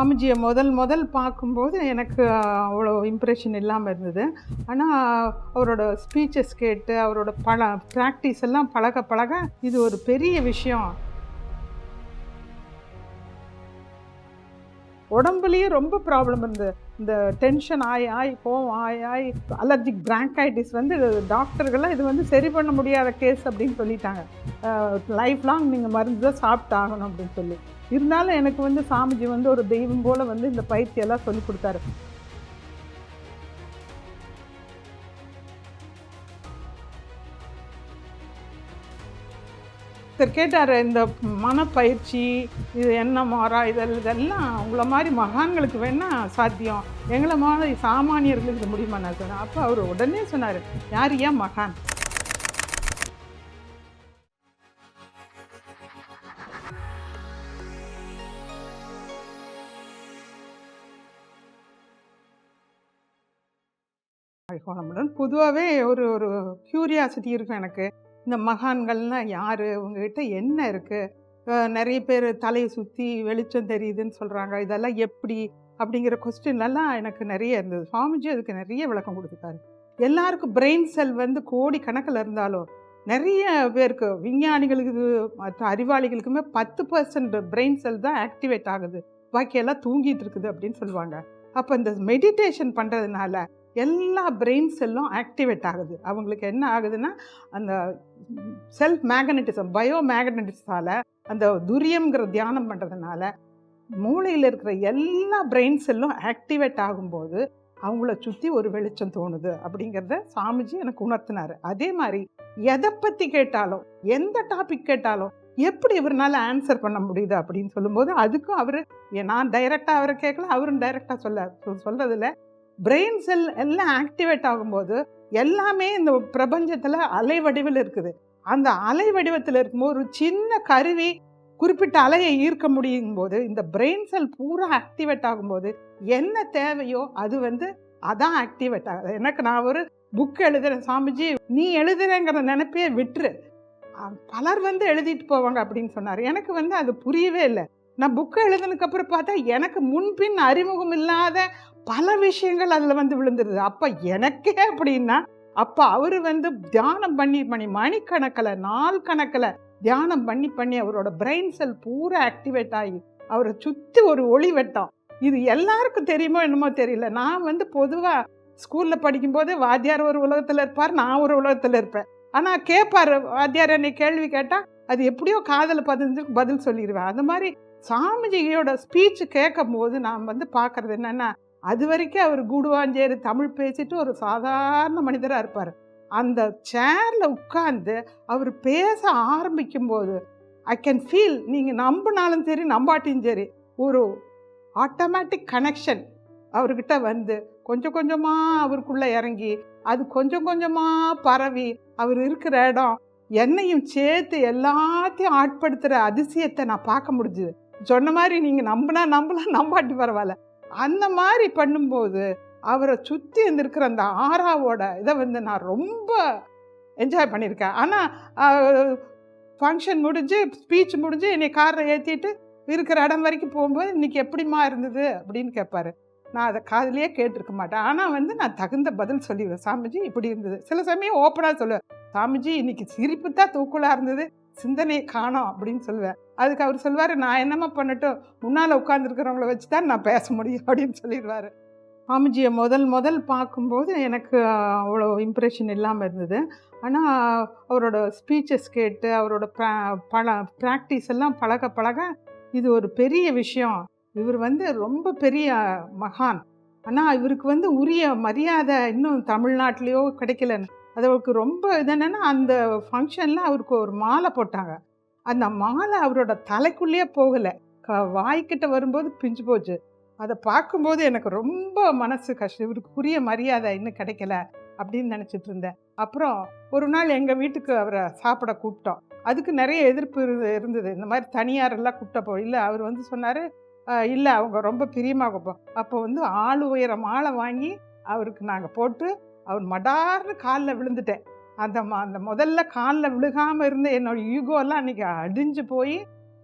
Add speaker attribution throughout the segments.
Speaker 1: ஆமிஜியை முதல் முதல் பார்க்கும்போது எனக்கு அவ்வளோ இம்ப்ரெஷன் இல்லாமல் இருந்தது ஆனால் அவரோட ஸ்பீச்சஸ் கேட்டு அவரோட பல ப்ராக்டிஸ் எல்லாம் பழக பழக இது ஒரு பெரிய விஷயம் உடம்புலேயே ரொம்ப ப்ராப்ளம் இருந்தது இந்த டென்ஷன் ஆய் ஆய் கோவம் ஆய் ஆய் அலர்ஜிக் பிராங்கைட்டிஸ் வந்து டாக்டர்கள்லாம் இது வந்து சரி பண்ண முடியாத கேஸ் அப்படின்னு சொல்லிட்டாங்க லைஃப் லாங் நீங்கள் மருந்து தான் சாப்பிட்டாகணும் அப்படின்னு சொல்லி இருந்தாலும் எனக்கு வந்து சாமிஜி வந்து ஒரு தெய்வம் போல் வந்து இந்த பயிற்சியெல்லாம் சொல்லி கொடுத்தாரு கேட்டார் இந்த மனப்பயிற்சி இது என்ன மாறா இதெல்லாம் இதெல்லாம் உங்களை மாதிரி மகான்களுக்கு வேணால் சாத்தியம் எங்களை மாதிரி சாமானியர்களுக்கு இது முடியுமா நான் சொன்னேன் அப்போ அவர் உடனே சொன்னார் யார் ஏன் மகான் கோலமிடும் பொதுவாகவே ஒரு ஒரு க்யூரியாசிட்டி இருக்கும் எனக்கு இந்த மகான்கள்னால் யார் உங்ககிட்ட என்ன இருக்குது நிறைய பேர் தலையை சுற்றி வெளிச்சம் தெரியுதுன்னு சொல்கிறாங்க இதெல்லாம் எப்படி அப்படிங்கிற கொஸ்டின்லாம் எனக்கு நிறைய இருந்தது சுவாமிஜி அதுக்கு நிறைய விளக்கம் கொடுத்துருக்காரு எல்லாருக்கும் பிரெயின் செல் வந்து கோடி கணக்கில் இருந்தாலும் நிறைய பேருக்கு விஞ்ஞானிகளுக்கு மற்ற அறிவாளிகளுக்குமே பத்து பர்சன்ட் பிரெயின் செல் தான் ஆக்டிவேட் ஆகுது பாக்கியெல்லாம் தூங்கிட்டு இருக்குது அப்படின்னு சொல்லுவாங்க அப்போ இந்த மெடிடேஷன் பண்ணுறதுனால எல்லா பிரெயின் செல்லும் ஆக்டிவேட் ஆகுது அவங்களுக்கு என்ன ஆகுதுன்னா அந்த செல்ஃப் மேக்னட்டிசம் பயோ மேக்னட்டிசத்தால் அந்த துரியம்ங்கிற தியானம் பண்ணுறதுனால மூளையில் இருக்கிற எல்லா பிரெயின் செல்லும் ஆக்டிவேட் ஆகும்போது அவங்கள சுற்றி ஒரு வெளிச்சம் தோணுது அப்படிங்கிறத சாமிஜி எனக்கு உணர்த்தினார் அதே மாதிரி எதை பற்றி கேட்டாலும் எந்த டாபிக் கேட்டாலும் எப்படி இவர்னால ஆன்சர் பண்ண முடியுது அப்படின்னு சொல்லும்போது அதுக்கும் அவர் நான் டைரெக்டாக அவரை கேட்கல அவரும் டைரெக்டாக சொல்ல சொல்கிறதில்ல பிரெயின் செல் எல்லாம் ஆக்டிவேட் ஆகும்போது எல்லாமே இந்த பிரபஞ்சத்தில் அலை வடிவில் இருக்குது அந்த அலை வடிவத்தில் இருக்கும்போது ஒரு சின்ன கருவி குறிப்பிட்ட அலையை ஈர்க்க முடியும் போது இந்த பிரெயின் செல் பூரா ஆக்டிவேட் ஆகும்போது என்ன தேவையோ அது வந்து அதான் ஆக்டிவேட் ஆகுது எனக்கு நான் ஒரு புக் எழுதுகிறேன் சாமிஜி நீ எழுதுறேங்கிற நினைப்பே விட்டுரு பலர் வந்து எழுதிட்டு போவாங்க அப்படின்னு சொன்னார் எனக்கு வந்து அது புரியவே இல்லை நான் புக்கு அப்புறம் பார்த்தா எனக்கு முன்பின் அறிமுகம் இல்லாத பல விஷயங்கள் அதில் வந்து விழுந்துருது அப்போ எனக்கே அப்படின்னா அப்போ அவர் வந்து தியானம் பண்ணி பண்ணி மணிக்கணக்கில் நாள் கணக்கில் தியானம் பண்ணி பண்ணி அவரோட பிரெயின் செல் பூரா ஆக்டிவேட் ஆகி அவரை சுற்றி ஒரு ஒளி வெட்டம் இது எல்லாருக்கும் தெரியுமோ என்னமோ தெரியல நான் வந்து பொதுவாக ஸ்கூலில் படிக்கும்போது வாத்தியார் ஒரு உலகத்தில் இருப்பார் நான் ஒரு உலகத்தில் இருப்பேன் ஆனால் கேட்பார் வாத்தியார் என்னை கேள்வி கேட்டால் அது எப்படியோ காதல் பதிஞ்சு பதில் சொல்லிடுவேன் அந்த மாதிரி சாமிஜியோட ஸ்பீச் கேட்கும் போது நாம் வந்து பார்க்குறது என்னென்னா அது வரைக்கும் அவர் குடுவாஞ்சேரி தமிழ் பேசிட்டு ஒரு சாதாரண மனிதராக இருப்பார் அந்த சேரில் உட்காந்து அவர் பேச ஆரம்பிக்கும்போது ஐ கேன் ஃபீல் நீங்கள் நம்பினாலும் சரி நம்பாட்டியும் சரி ஒரு ஆட்டோமேட்டிக் கனெக்ஷன் அவர்கிட்ட வந்து கொஞ்சம் கொஞ்சமாக அவருக்குள்ளே இறங்கி அது கொஞ்சம் கொஞ்சமாக பரவி அவர் இருக்கிற இடம் என்னையும் சேர்த்து எல்லாத்தையும் ஆட்படுத்துகிற அதிசயத்தை நான் பார்க்க முடிஞ்சுது சொன்ன மாதிரி நீங்கள் நம்பினா நம்பலாம் நம்பாட்டி பரவாயில்ல அந்த மாதிரி பண்ணும்போது அவரை சுற்றி இருந்திருக்கிற அந்த ஆறாவோட இதை வந்து நான் ரொம்ப என்ஜாய் பண்ணியிருக்கேன் ஆனால் ஃபங்க்ஷன் முடிஞ்சு ஸ்பீச் முடிஞ்சு என்னை காரில் ஏற்றிட்டு இருக்கிற இடம் வரைக்கும் போகும்போது இன்றைக்கி எப்படிமா இருந்தது அப்படின்னு கேட்பாரு நான் அதை காதலியே கேட்டிருக்க மாட்டேன் ஆனால் வந்து நான் தகுந்த பதில் சொல்லிடுவேன் சாமிஜி இப்படி இருந்தது சில சமயம் ஓப்பனாக சொல்லுவேன் சாமிஜி இன்றைக்கி சிரிப்பு தான் தூக்குலாக இருந்தது சிந்தனை காணோம் அப்படின்னு சொல்லுவேன் அதுக்கு அவர் சொல்வார் நான் என்னம்மா பண்ணட்டும் முன்னால் உட்காந்துருக்கிறவங்கள வச்சு தான் நான் பேச முடியும் அப்படின்னு சொல்லிடுவார் மாமிஜியை முதல் முதல் பார்க்கும்போது எனக்கு அவ்வளோ இம்ப்ரெஷன் இல்லாமல் இருந்தது ஆனால் அவரோட ஸ்பீச்சஸ் கேட்டு அவரோட பல ப்ராக்டிஸ் எல்லாம் பழக பழக இது ஒரு பெரிய விஷயம் இவர் வந்து ரொம்ப பெரிய மகான் ஆனால் இவருக்கு வந்து உரிய மரியாதை இன்னும் தமிழ்நாட்டிலையோ கிடைக்கலன்னு அதற்கு ரொம்ப இது என்னென்னா அந்த ஃபங்க்ஷனில் அவருக்கு ஒரு மாலை போட்டாங்க அந்த மாலை அவரோட தலைக்குள்ளேயே போகலை க வாய்க்கிட்ட வரும்போது பிஞ்சு போச்சு அதை பார்க்கும்போது எனக்கு ரொம்ப மனசு கஷ்டம் இவருக்கு புரிய மரியாதை இன்னும் கிடைக்கல அப்படின்னு நினச்சிட்டு இருந்தேன் அப்புறம் ஒரு நாள் எங்கள் வீட்டுக்கு அவரை சாப்பிட கூப்பிட்டோம் அதுக்கு நிறைய எதிர்ப்பு இருந்தது இந்த மாதிரி தனியாரெல்லாம் கூப்பிட்டப்போ இல்லை அவர் வந்து சொன்னார் இல்லை அவங்க ரொம்ப பிரியமாக போ அப்போ வந்து ஆள் உயர மாலை வாங்கி அவருக்கு நாங்கள் போட்டு அவர் மடார்னு காலில் விழுந்துட்டேன் அந்த அந்த முதல்ல காலில் விழுகாமல் இருந்த என்னோடய ஈகோலாம் அன்றைக்கி அடிஞ்சு போய்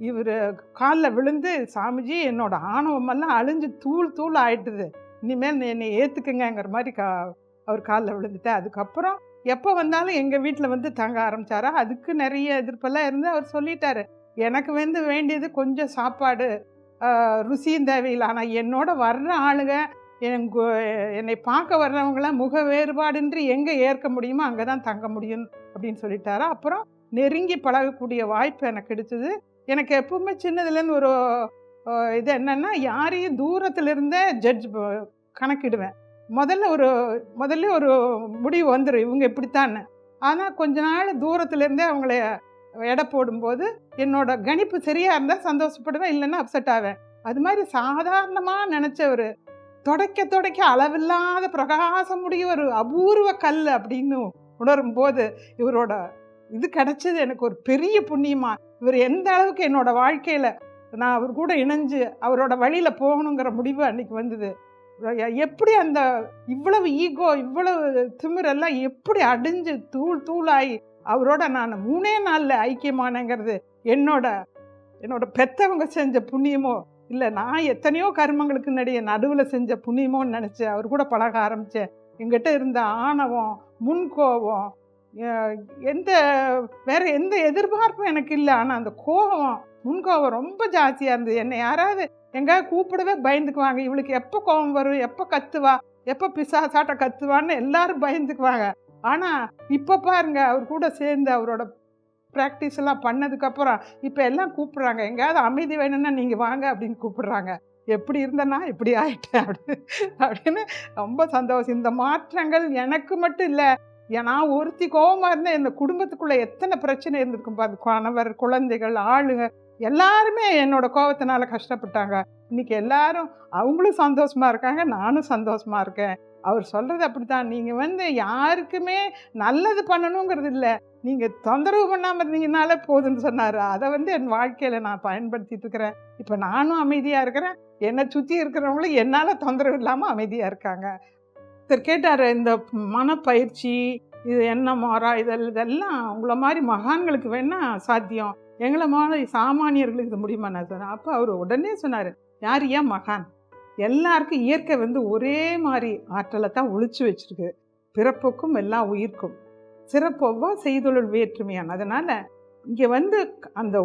Speaker 1: இவர் காலில் விழுந்து சாமிஜி என்னோடய ஆணவமெல்லாம் அழிஞ்சு தூள் தூள் ஆகிட்டுது இனிமேல் என்னை ஏற்றுக்குங்கிற மாதிரி கா அவர் காலில் விழுந்துட்டேன் அதுக்கப்புறம் எப்போ வந்தாலும் எங்கள் வீட்டில் வந்து தங்க ஆரம்பித்தாரா அதுக்கு நிறைய எதிர்ப்பெல்லாம் இருந்து அவர் சொல்லிட்டாரு எனக்கு வந்து வேண்டியது கொஞ்சம் சாப்பாடு ருசியும் தேவையில்லை ஆனால் என்னோட வர்ற ஆளுங்க என்னை பார்க்க வர்றவங்களாம் முக வேறுபாடின்றி எங்கே ஏற்க முடியுமோ அங்கே தான் தங்க முடியும் அப்படின்னு சொல்லிட்டாரா அப்புறம் நெருங்கி பழகக்கூடிய வாய்ப்பு எனக்கு கிடைச்சிது எனக்கு எப்பவுமே சின்னதுலேருந்து ஒரு இது என்னென்னா யாரையும் தூரத்துலேருந்தே ஜட்ஜ் கணக்கிடுவேன் முதல்ல ஒரு முதல்ல ஒரு முடிவு வந்துடும் இவங்க இப்படித்தான்னு ஆனால் கொஞ்ச நாள் தூரத்துலேருந்தே அவங்கள எடை போடும்போது என்னோட கணிப்பு சரியாக இருந்தால் சந்தோஷப்படுவேன் இல்லைன்னா அப்செட் ஆவேன் அது மாதிரி சாதாரணமாக நினச்ச ஒரு தொடக்க தொடக்க அளவில்லாத பிரகாசமுடைய ஒரு அபூர்வ கல் அப்படின்னு உணரும் போது இவரோட இது கிடைச்சது எனக்கு ஒரு பெரிய புண்ணியமா இவர் எந்த அளவுக்கு என்னோட வாழ்க்கையில் நான் அவர் கூட இணைஞ்சு அவரோட வழியில் போகணுங்கிற முடிவு அன்னைக்கு வந்தது எப்படி அந்த இவ்வளவு ஈகோ இவ்வளவு திமிரெல்லாம் எப்படி அடிஞ்சு தூள் தூளாகி அவரோட நான் மூணே நாளில் ஐக்கியமானங்கிறது என்னோட என்னோட பெத்தவங்க செஞ்ச புண்ணியமோ இல்லை நான் எத்தனையோ கர்மங்களுக்கு நடிகை நடுவில் செஞ்ச புண்ணியமோன்னு நினச்சேன் அவர் கூட பழக ஆரம்பித்தேன் எங்கிட்ட இருந்த ஆணவம் முன்கோபம் எந்த வேற எந்த எதிர்பார்ப்பும் எனக்கு இல்லை ஆனால் அந்த கோபம் முன்கோபம் ரொம்ப ஜாஸ்தியாக இருந்தது என்னை யாராவது எங்கேயா கூப்பிடவே பயந்துக்குவாங்க இவளுக்கு எப்போ கோபம் வரும் எப்போ கத்துவா எப்போ பிசா சாட்டை கத்துவான்னு எல்லாரும் பயந்துக்குவாங்க ஆனால் இப்போ பாருங்க அவர் கூட சேர்ந்து அவரோட ப்ராக்டிஸ் எல்லாம் பண்ணதுக்கப்புறம் இப்போ எல்லாம் கூப்பிட்றாங்க எங்கேயாவது அமைதி வேணும்னா நீங்கள் வாங்க அப்படின்னு கூப்பிட்றாங்க எப்படி இருந்தனா இப்படி ஆயிட்டேன் அப்படி அப்படின்னு ரொம்ப சந்தோஷம் இந்த மாற்றங்கள் எனக்கு மட்டும் இல்லை ஏன்னா ஒருத்தி கோபமாக இருந்தேன் இந்த குடும்பத்துக்குள்ளே எத்தனை பிரச்சனை இருந்திருக்கும் பாரு கணவர் குழந்தைகள் ஆளுங்க எல்லாருமே என்னோடய கோபத்தினால கஷ்டப்பட்டாங்க இன்றைக்கி எல்லாரும் அவங்களும் சந்தோஷமாக இருக்காங்க நானும் சந்தோஷமாக இருக்கேன் அவர் சொல்கிறது தான் நீங்கள் வந்து யாருக்குமே நல்லது பண்ணணுங்கிறது இல்லை நீங்கள் தொந்தரவு பண்ணாமல் இருந்தீங்கனாலே போதும்னு சொன்னார் அதை வந்து என் வாழ்க்கையில் நான் பயன்படுத்திட்டு இருக்கிறேன் இப்போ நானும் அமைதியாக இருக்கிறேன் என்னை சுற்றி இருக்கிறவங்களும் என்னால் தொந்தரவு இல்லாமல் அமைதியாக இருக்காங்க இவர் கேட்டார் இந்த மனப்பயிற்சி இது என்ன மாறா இதெல்லாம் இதெல்லாம் உங்கள மாதிரி மகான்களுக்கு வேணால் சாத்தியம் எங்களை மாதிரி சாமானியர்களுக்கு இது முடியுமா நான் சொன்னேன் அப்போ அவர் உடனே சொன்னார் யார் ஏன் மகான் எல்லாருக்கும் இயற்கை வந்து ஒரே மாதிரி ஆற்றலை தான் ஒழிச்சு வச்சுருக்கு பிறப்புக்கும் எல்லா உயிர்க்கும் சிறப்பொவ்வா செய்தொழில் வேற்றுமையான அதனால் இங்கே வந்து அந்த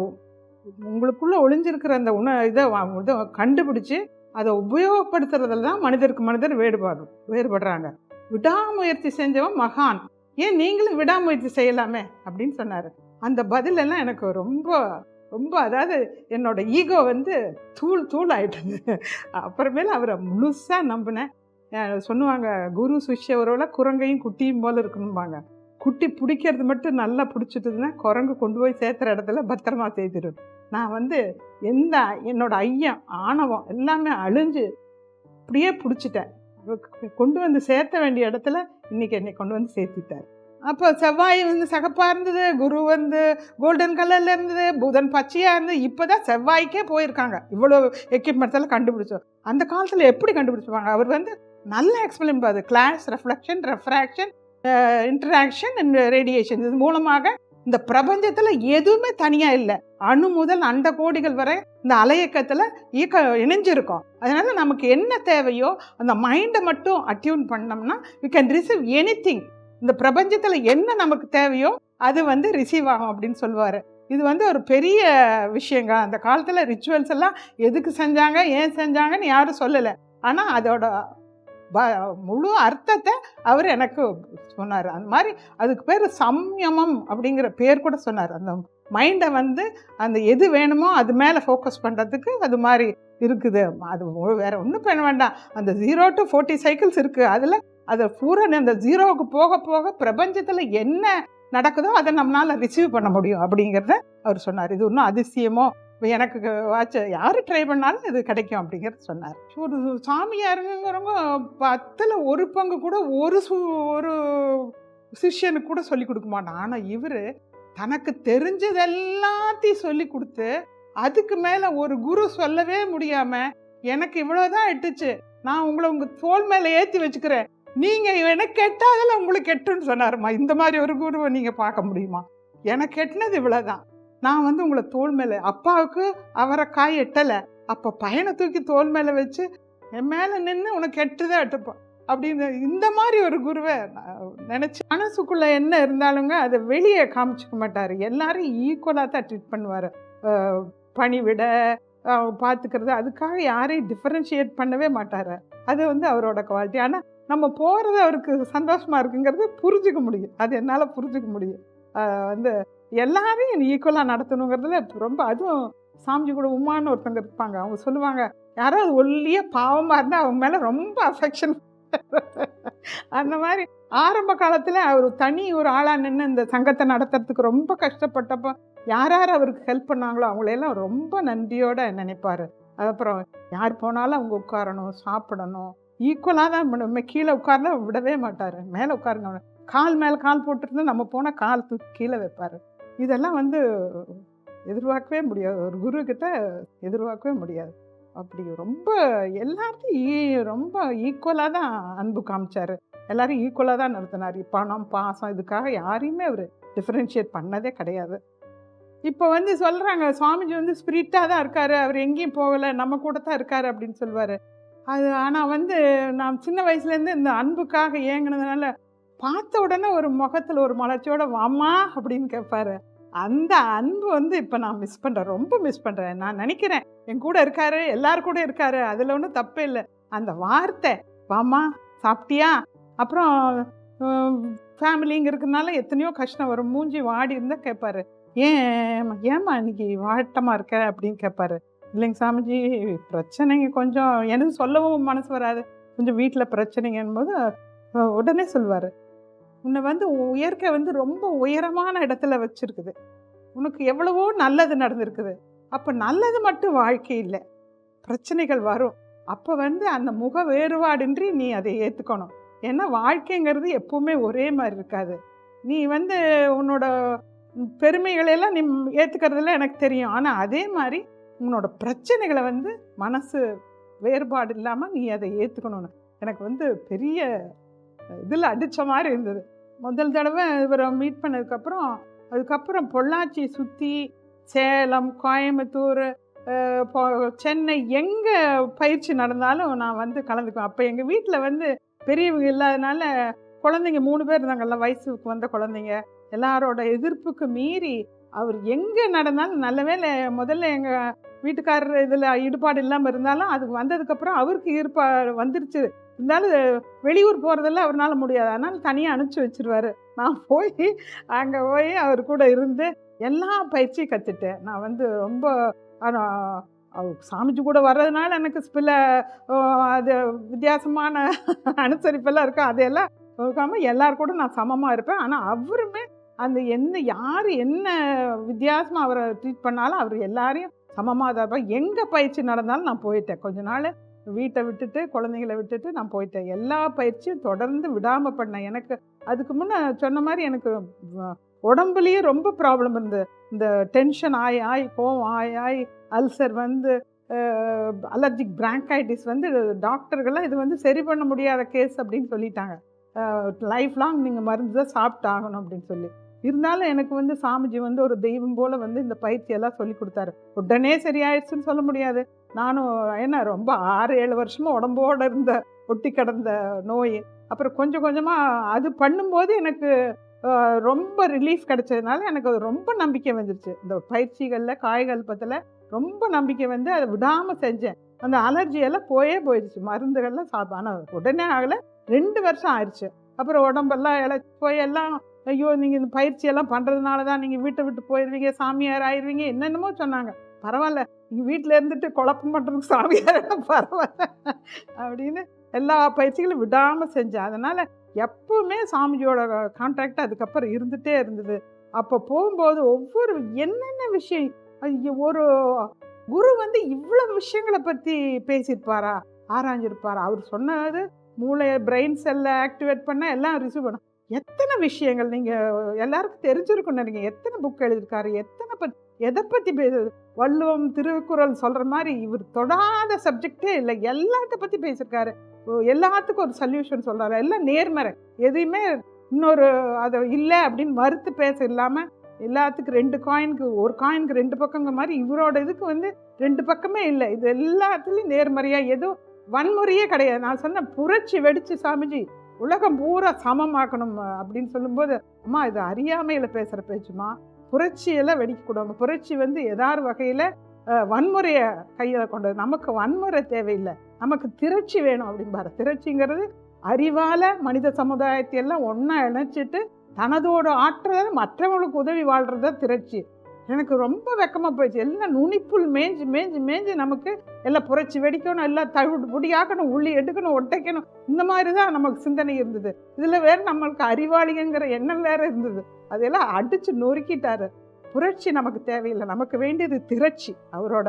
Speaker 1: உங்களுக்குள்ளே ஒளிஞ்சிருக்கிற அந்த உண இதை இதை கண்டுபிடிச்சி அதை உபயோகப்படுத்துறதுல தான் மனிதருக்கு மனிதர் வேறுபாடு வேறுபடுறாங்க விடாமுயற்சி செஞ்சவன் மகான் ஏன் நீங்களும் விடாமுயற்சி செய்யலாமே அப்படின்னு சொன்னார் அந்த பதிலெல்லாம் எனக்கு ரொம்ப ரொம்ப அதாவது என்னோடய ஈகோ வந்து தூள் தூள் ஆகிட்டது அப்புறமேல அவரை முழுசாக நம்பினேன் சொல்லுவாங்க குரு சுஷ்ய உறவில் குரங்கையும் குட்டியும் போல் இருக்கணும்பாங்க குட்டி பிடிக்கிறது மட்டும் நல்லா பிடிச்சிட்டுதுன்னா குரங்கு கொண்டு போய் சேர்த்துற இடத்துல பத்திரமா சேர்த்துடும் நான் வந்து எந்த என்னோட ஐயம் ஆணவம் எல்லாமே அழிஞ்சு அப்படியே பிடிச்சிட்டேன் கொண்டு வந்து சேர்த்த வேண்டிய இடத்துல இன்றைக்கி என்னை கொண்டு வந்து சேர்த்திட்டார் அப்போ செவ்வாய் வந்து சகப்பாக இருந்தது குரு வந்து கோல்டன் கலரில் இருந்தது புதன் பச்சையாக இருந்தது இப்போ தான் செவ்வாய்க்கே போயிருக்காங்க இவ்வளோ எக்யூப்மெண்ட்ஸெல்லாம் கண்டுபிடிச்சோம் அந்த காலத்தில் எப்படி கண்டுபிடிச்சிருப்பாங்க அவர் வந்து நல்லா எக்ஸ்பிளைன் பாது glass reflection refraction interaction and radiation இது மூலமாக இந்த பிரபஞ்சத்தில் எதுவுமே தனியாக இல்லை அணு முதல் அந்த கோடிகள் வரை இந்த அலையக்கத்தில் இயக்க இணைஞ்சிருக்கோம் அதனால் நமக்கு என்ன தேவையோ அந்த மைண்டை மட்டும் அட்யூன் பண்ணோம்னா you can receive anything இந்த பிரபஞ்சத்தில் என்ன நமக்கு தேவையோ அது வந்து ரிசீவ் ஆகும் அப்படின்னு சொல்லுவார் இது வந்து ஒரு பெரிய விஷயங்க அந்த காலத்தில் ரிச்சுவல்ஸ் எல்லாம் எதுக்கு செஞ்சாங்க ஏன் செஞ்சாங்கன்னு யாரும் சொல்லலை ஆனால் அதோட ப முழு அர்த்தத்தை அவர் எனக்கு சொன்னார் அந்த மாதிரி அதுக்கு பேர் சம்யமம் அப்படிங்கிற பேர் கூட சொன்னார் அந்த மைண்டை வந்து அந்த எது வேணுமோ அது மேலே ஃபோக்கஸ் பண்ணுறதுக்கு அது மாதிரி இருக்குது அது வேறு ஒன்றும் பண்ண வேண்டாம் அந்த ஜீரோ டு ஃபோர்ட்டி சைக்கிள்ஸ் இருக்குது அதில் அதை பூரா அந்த ஜீரோவுக்கு போக போக பிரபஞ்சத்தில் என்ன நடக்குதோ அதை நம்மளால் ரிசீவ் பண்ண முடியும் அப்படிங்கிறத அவர் சொன்னார் இது ஒன்றும் அதிசயமோ எனக்கு வாட்ச யார் ட்ரை பண்ணாலும் இது கிடைக்கும் அப்படிங்கிறது சொன்னார் ஒரு சாமியாருங்கிறவங்க பத்தில் ஒரு பங்கு கூட ஒரு சு ஒரு சிஷ்யனுக்கு கூட சொல்லி கொடுக்க மாட்டான் ஆனால் இவர் தனக்கு தெரிஞ்சது எல்லாத்தையும் சொல்லி கொடுத்து அதுக்கு மேலே ஒரு குரு சொல்லவே முடியாமல் எனக்கு இவ்வளோதான் இட்டுச்சு நான் உங்களை உங்கள் தோல் மேலே ஏற்றி வச்சுக்கிறேன் நீங்கள் எனக்கு கேட்டால் அதில் உங்களுக்கு கெட்டுன்னு சொன்னாருமா இந்த மாதிரி ஒரு குருவை நீங்கள் பார்க்க முடியுமா எனக்கு இவ்வளோ தான் நான் வந்து உங்களை தோல் மேலே அப்பாவுக்கு அவரை காய் எட்டலை அப்போ பையனை தூக்கி தோல் மேலே வச்சு என் மேலே நின்று உனக்கு கெட்டுதான் எட்டுப்போம் அப்படின்னு இந்த மாதிரி ஒரு குருவை நினச்சி மனசுக்குள்ளே என்ன இருந்தாலுங்க அதை வெளியே காமிச்சிக்க மாட்டார் எல்லாரும் ஈக்குவலாக தான் ட்ரீட் பண்ணுவார் பணிவிட பார்த்துக்கிறது அதுக்காக யாரையும் டிஃப்ரென்ஷியேட் பண்ணவே மாட்டார் அது வந்து அவரோட குவாலிட்டி ஆனால் நம்ம போகிறது அவருக்கு சந்தோஷமாக இருக்குங்கிறது புரிஞ்சுக்க முடியும் அது என்னால் புரிஞ்சுக்க முடியும் வந்து எல்லாரையும் ஈக்குவலாக நடத்தணுங்கிறதுல ரொம்ப அதுவும் சாமிஜி கூட உமான்னு ஒருத்தங்க இருப்பாங்க அவங்க சொல்லுவாங்க யாராவது ஒல்லியே பாவமாக இருந்தால் அவங்க மேலே ரொம்ப அஃபெக்ஷன் அந்த மாதிரி ஆரம்ப காலத்தில் அவர் தனி ஒரு ஆளாக நின்று இந்த சங்கத்தை நடத்துறதுக்கு ரொம்ப கஷ்டப்பட்டப்போ யார் யார் அவருக்கு ஹெல்ப் பண்ணாங்களோ அவங்களையெல்லாம் ரொம்ப நன்றியோடு நினைப்பார் அதுக்கப்புறம் யார் போனாலும் அவங்க உட்காரணும் சாப்பிடணும் ஈக்குவலாக தான் நம்ம கீழே உட்கார்ந்தா விடவே மாட்டார் மேலே உட்காருங்க கால் மேலே கால் போட்டுருந்து நம்ம போனால் கால் தூக்கி கீழே வைப்பார் இதெல்லாம் வந்து எதிர்பார்க்கவே முடியாது ஒரு குருக்கிட்ட எதிர்பார்க்கவே முடியாது அப்படி ரொம்ப எல்லாத்தையும் ரொம்ப ஈக்குவலாக தான் அன்பு காமிச்சார் எல்லாரும் ஈக்குவலாக தான் நடத்தினார் பணம் பாசம் இதுக்காக யாரையுமே அவர் டிஃப்ரென்ஷியேட் பண்ணதே கிடையாது இப்போ வந்து சொல்கிறாங்க சுவாமிஜி வந்து ஸ்பிரிட்டாக தான் இருக்கார் அவர் எங்கேயும் போகலை நம்ம கூட தான் இருக்கார் அப்படின்னு சொல்லுவார் அது ஆனால் வந்து நான் சின்ன வயசுலேருந்து இந்த அன்புக்காக ஏங்கினதுனால பார்த்த உடனே ஒரு முகத்தில் ஒரு மலர்ச்சியோட வாமா அப்படின்னு கேட்பாரு அந்த அன்பு வந்து இப்போ நான் மிஸ் பண்ணுறேன் ரொம்ப மிஸ் பண்ணுறேன் நான் நினைக்கிறேன் என் கூட இருக்காரு எல்லாரு கூட இருக்காரு அதில் ஒன்றும் தப்பே இல்லை அந்த வார்த்தை வாமா சாப்பிட்டியா அப்புறம் ஃபேமிலிங்கிறதுனால இருக்கிறதுனால எத்தனையோ கஷ்டம் வரும் மூஞ்சி வாடி இருந்தால் கேட்பாரு ஏன் ஏமா இன்னைக்கு வாட்டமாக இருக்க அப்படின்னு கேட்பாரு இல்லைங்க சாமிஜி பிரச்சனைங்க கொஞ்சம் எனக்கு சொல்லவும் மனசு வராது கொஞ்சம் வீட்டில் பிரச்சனைங்கன்னும் போது உடனே சொல்வார் உன்னை வந்து இயற்கை வந்து ரொம்ப உயரமான இடத்துல வச்சுருக்குது உனக்கு எவ்வளவோ நல்லது நடந்திருக்குது அப்போ நல்லது மட்டும் வாழ்க்கை இல்லை பிரச்சனைகள் வரும் அப்போ வந்து அந்த முக வேறுபாடின்றி நீ அதை ஏற்றுக்கணும் ஏன்னா வாழ்க்கைங்கிறது எப்பவுமே ஒரே மாதிரி இருக்காது நீ வந்து உன்னோட பெருமைகளையெல்லாம் நீ ஏற்றுக்கிறதுல எனக்கு தெரியும் ஆனால் அதே மாதிரி உன்னோட பிரச்சனைகளை வந்து மனசு வேறுபாடு இல்லாமல் நீ அதை ஏற்றுக்கணும்னு எனக்கு வந்து பெரிய இதில் அடித்த மாதிரி இருந்தது முதல் தடவை இவரை மீட் பண்ணதுக்கப்புறம் அதுக்கப்புறம் பொள்ளாச்சி சுற்றி சேலம் கோயம்புத்தூர் சென்னை எங்கே பயிற்சி நடந்தாலும் நான் வந்து கலந்துக்குவேன் அப்போ எங்கள் வீட்டில் வந்து பெரியவங்க இல்லாதனால குழந்தைங்க மூணு பேர் இருந்தாங்கல்ல வயசுக்கு வந்த குழந்தைங்க எல்லாரோட எதிர்ப்புக்கு மீறி அவர் எங்கே நடந்தாலும் நல்ல வேலை முதல்ல எங்கள் வீட்டுக்காரர் இதில் ஈடுபாடு இல்லாமல் இருந்தாலும் அதுக்கு வந்ததுக்கப்புறம் அவருக்கு ஈடுபாடு வந்துருச்சு இருந்தாலும் வெளியூர் போகிறதெல்லாம் அவரால் முடியாது அதனால் தனியாக அனுப்பிச்சி வச்சுருவார் நான் போய் அங்கே போய் அவர் கூட இருந்து எல்லா பயிற்சியும் கற்றுட்டேன் நான் வந்து ரொம்ப சாமிஜி கூட வர்றதுனால எனக்கு சில அது வித்தியாசமான அனுசரிப்பெல்லாம் இருக்கும் அதையெல்லாம் இருக்காமல் எல்லார் கூட நான் சமமாக இருப்பேன் ஆனால் அவருமே அந்த எந்த யார் என்ன வித்தியாசமாக அவரை ட்ரீட் பண்ணாலும் அவர் எல்லாரையும் சமமாக தான் எங்கே பயிற்சி நடந்தாலும் நான் போயிட்டேன் கொஞ்ச நாள் வீட்டை விட்டுட்டு குழந்தைங்களை விட்டுட்டு நான் போயிட்டேன் எல்லா பயிற்சியும் தொடர்ந்து விடாமல் பண்ணேன் எனக்கு அதுக்கு முன்னே சொன்ன மாதிரி எனக்கு உடம்புலேயே ரொம்ப ப்ராப்ளம் இருந்தது இந்த டென்ஷன் ஆய் ஆய் கோவம் ஆய் ஆய் அல்சர் வந்து அலர்ஜிக் பிராங்கைட்டிஸ் வந்து டாக்டர்கள்லாம் இது வந்து சரி பண்ண முடியாத கேஸ் அப்படின்னு சொல்லிட்டாங்க லைஃப் லாங் நீங்கள் மருந்து தான் சாப்பிட்டாகணும் அப்படின்னு சொல்லி இருந்தாலும் எனக்கு வந்து சாமிஜி வந்து ஒரு தெய்வம் போல் வந்து இந்த பயிற்சியெல்லாம் சொல்லி கொடுத்தாரு உடனே சரியாயிடுச்சுன்னு சொல்ல முடியாது நானும் என்ன ரொம்ப ஆறு ஏழு வருஷமாக உடம்போடு இருந்த ஒட்டி கிடந்த நோய் அப்புறம் கொஞ்சம் கொஞ்சமாக அது பண்ணும்போது எனக்கு ரொம்ப ரிலீஃப் கிடைச்சதுனால எனக்கு அது ரொம்ப நம்பிக்கை வந்துருச்சு இந்த பயிற்சிகளில் காய்கல்பத்தில் ரொம்ப நம்பிக்கை வந்து அதை விடாமல் செஞ்சேன் அந்த அலர்ஜியெல்லாம் போயே போயிடுச்சு மருந்துகள்லாம் சாப்பிட்டு ஆனால் உடனே ஆகலை ரெண்டு வருஷம் ஆயிடுச்சு அப்புறம் உடம்பெல்லாம் இழைச்சி போய் எல்லாம் ஐயோ நீங்கள் இந்த பயிற்சியெல்லாம் பண்ணுறதுனால தான் நீங்கள் வீட்டை விட்டு போயிடுவீங்க சாமியார் ஆயிடுவீங்க என்னென்னமோ சொன்னாங்க பரவாயில்ல நீங்கள் வீட்டில் இருந்துட்டு குழப்பம் பண்ணுறதுக்கு சாமியார் பரவாயில்ல அப்படின்னு எல்லா பயிற்சிகளும் விடாமல் செஞ்சேன் அதனால் எப்பவுமே சாமிஜியோட கான்ட்ராக்ட் அதுக்கப்புறம் இருந்துகிட்டே இருந்தது அப்போ போகும்போது ஒவ்வொரு என்னென்ன விஷயம் ஒரு குரு வந்து இவ்வளோ விஷயங்களை பற்றி பேசியிருப்பாரா ஆராய்ஞ்சிருப்பாரா அவர் சொன்னது மூளை பிரெயின் செல்லை ஆக்டிவேட் பண்ணால் எல்லாம் ரிசீவ் பண்ணும் எத்தனை விஷயங்கள் நீங்கள் எல்லாருக்கும் தெரிஞ்சிருக்கும் நினைக்கிறீங்க எத்தனை புக் எழுதியிருக்காரு எத்தனை பத் எதை பற்றி பேசுறது வள்ளுவம் திருக்குறள் சொல்கிற மாதிரி இவர் தொடாத சப்ஜெக்டே இல்லை எல்லாத்த பற்றி பேசியிருக்காரு எல்லாத்துக்கும் ஒரு சொல்யூஷன் சொல்கிறாரு எல்லாம் நேர்மறை எதையுமே இன்னொரு அதை இல்லை அப்படின்னு மறுத்து பேச இல்லாமல் எல்லாத்துக்கும் ரெண்டு காயினுக்கு ஒரு காயினுக்கு ரெண்டு பக்கங்க மாதிரி இவரோட இதுக்கு வந்து ரெண்டு பக்கமே இல்லை இது எல்லாத்துலேயும் நேர்மறையாக எதுவும் வன்முறையே கிடையாது நான் சொன்னேன் புரட்சி வெடிச்சு சாமிஜி உலகம் பூரா சமமாக்கணும் அப்படின்னு சொல்லும்போது அம்மா இது அறியாமையில் பேசுகிற பேச்சுமா புரட்சியெல்லாம் வெடிக்கக்கூடாது புரட்சி வந்து எதார் வகையில் வன்முறையை கையில் கொண்டது நமக்கு வன்முறை தேவையில்லை நமக்கு திரட்சி வேணும் அப்படின்பாரு திரட்சிங்கிறது அறிவால் மனித சமுதாயத்தையெல்லாம் ஒன்றா இணைச்சிட்டு தனதோட ஆற்றல் மற்றவங்களுக்கு உதவி வாழ்கிறது திரட்சி எனக்கு ரொம்ப வெக்கமாக போயிடுச்சு எல்லாம் நுனிப்புள் மேஞ்சு மேஞ்சு மேஞ்சு நமக்கு எல்லாம் புரட்சி வெடிக்கணும் எல்லாம் தவிடு முடியாக்கணும் உள்ளி எடுக்கணும் ஒட்டைக்கணும் இந்த மாதிரி தான் நமக்கு சிந்தனை இருந்தது இதில் வேறு நம்மளுக்கு அறிவாளிங்கிற எண்ணம் வேறு இருந்தது அதெல்லாம் அடித்து நொறுக்கிட்டாரு புரட்சி நமக்கு தேவையில்லை நமக்கு வேண்டியது திரட்சி அவரோட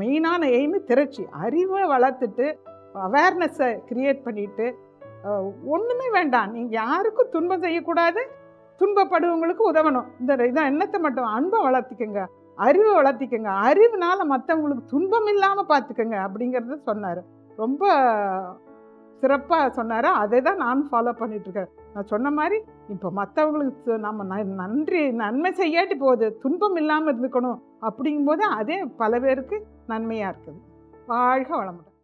Speaker 1: மெயினான எய்மு திரட்சி அறிவை வளர்த்துட்டு அவேர்னஸை க்ரியேட் பண்ணிட்டு ஒன்றுமே வேண்டாம் நீங்கள் யாருக்கும் துன்பம் செய்யக்கூடாது துன்பப்படுவங்களுக்கு உதவணும் இந்த இதான் எண்ணத்தை மட்டும் அன்பை வளர்த்திக்கங்க அறிவை வளர்த்திக்கங்க அறிவுனால மற்றவங்களுக்கு துன்பம் இல்லாமல் பார்த்துக்கங்க அப்படிங்கிறத சொன்னார் ரொம்ப சிறப்பாக சொன்னார் அதை தான் நான் ஃபாலோ பண்ணிகிட்ருக்கேன் நான் சொன்ன மாதிரி இப்போ மற்றவங்களுக்கு நம்ம நன்றி நன்மை செய்யாட்டி போகுது துன்பம் இல்லாமல் இருந்துக்கணும் அப்படிங்கும்போது அதே பல பேருக்கு நன்மையாக இருக்குது வாழ்க வளமுடன்